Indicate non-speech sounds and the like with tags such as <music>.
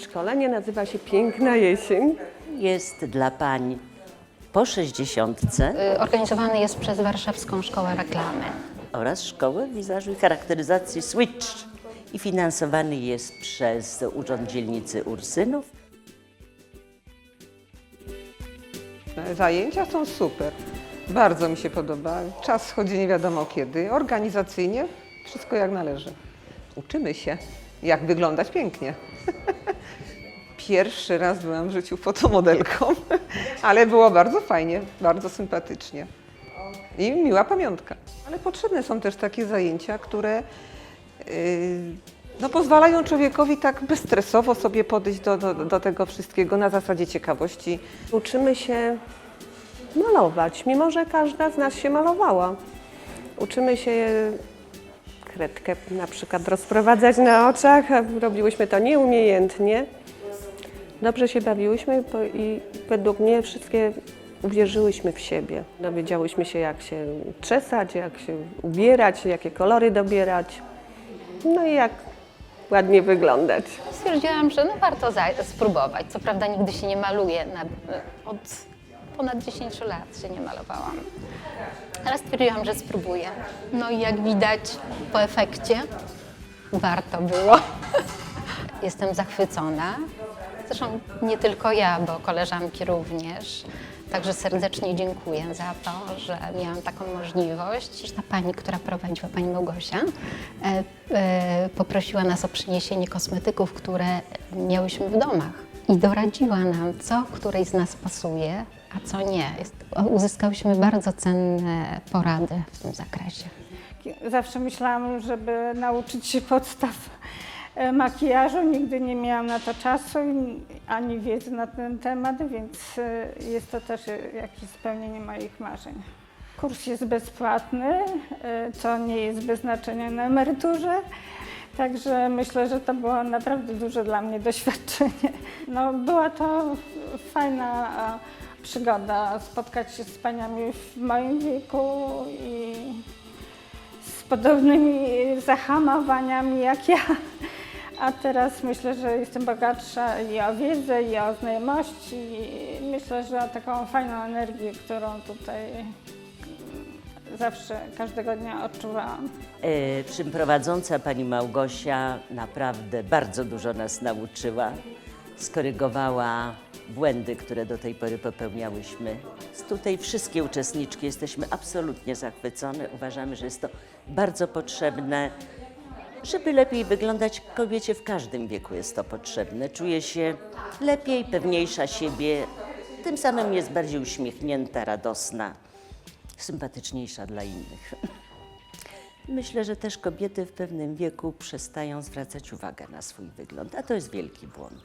Szkolenie nazywa się Piękna Jesień. Jest dla pań po 60 Y, Organizowany jest przez Warszawską Szkołę Reklamy. oraz Szkołę Wizażu i Charakteryzacji Switch i finansowany jest przez Urząd Dzielnicy Ursynów. Zajęcia są super. Bardzo mi się podoba. Czas schodzi nie wiadomo kiedy. Organizacyjnie wszystko jak należy. Uczymy się, jak wyglądać pięknie. <laughs> Pierwszy raz byłam w życiu fotomodelką, <laughs> ale było bardzo fajnie, bardzo sympatycznie. I miła pamiątka. Ale potrzebne są też takie zajęcia, które yy, no, pozwalają człowiekowi tak bezstresowo sobie podejść do, do, do tego wszystkiego na zasadzie ciekawości. Uczymy się malować, mimo że każda z nas się malowała. Uczymy się kredkę na przykład rozprowadzać na oczach, robiłyśmy to nieumiejętnie. Dobrze się bawiłyśmy i według mnie wszystkie uwierzyłyśmy w siebie. Dowiedziałyśmy się, jak się czesać, jak się ubierać, jakie kolory dobierać, no i jak ładnie wyglądać. Stwierdziłam, że no warto spróbować. Co prawda nigdy się nie maluję. Na, od ponad 10 lat się nie malowałam. Ale stwierdziłam, że spróbuję. No i jak widać po efekcie, warto było. <laughs> Jestem zachwycona. Zresztą nie tylko ja, bo koleżanki również. Także serdecznie dziękuję za to, że miałam taką możliwość. I Ta pani, która prowadziła, pani Małgosia, e, e, poprosiła nas o przyniesienie kosmetyków, które miałyśmy w domach. I doradziła nam, co której z nas pasuje, a co nie. Uzyskałyśmy bardzo cenne porady w tym zakresie. Zawsze myślałam, żeby nauczyć się podstaw makijażu. Nigdy nie miałam na to czasu ani wiedzy na ten temat, więc e, jest to też e, jakieś spełnienie moich marzeń. Kurs jest bezpłatny, e, co nie jest bez znaczenia na emeryturze. Także myślę, że to było naprawdę duże dla mnie doświadczenie. No, była to fajna e, przygoda spotkać się z paniami w moim wieku i z podobnymi zahamowaniami jak ja. A teraz myślę, że jestem bogatsza i o wiedzę, i o znajomości. I myślę, że o taką fajną energię, którą tutaj mm, zawsze, każdego dnia odczuwałam. E, prowadząca pani Małgosia naprawdę bardzo dużo nas nauczyła. Skorygowała błędy, które do tej pory popełniałyśmy. Tutaj wszystkie uczestniczki jesteśmy absolutnie zachwycone. Uważamy, że jest to bardzo potrzebne, żeby lepiej wyglądać kobiecie w każdym wieku jest to potrzebne. Czuje się lepiej, pewniejsza siebie, tym samym jest bardziej uśmiechnięta, radosna, sympatyczniejsza dla innych. <laughs> Myślę, że też kobiety w pewnym wieku przestają zwracać uwagę na swój wygląd, a to jest wielki błąd.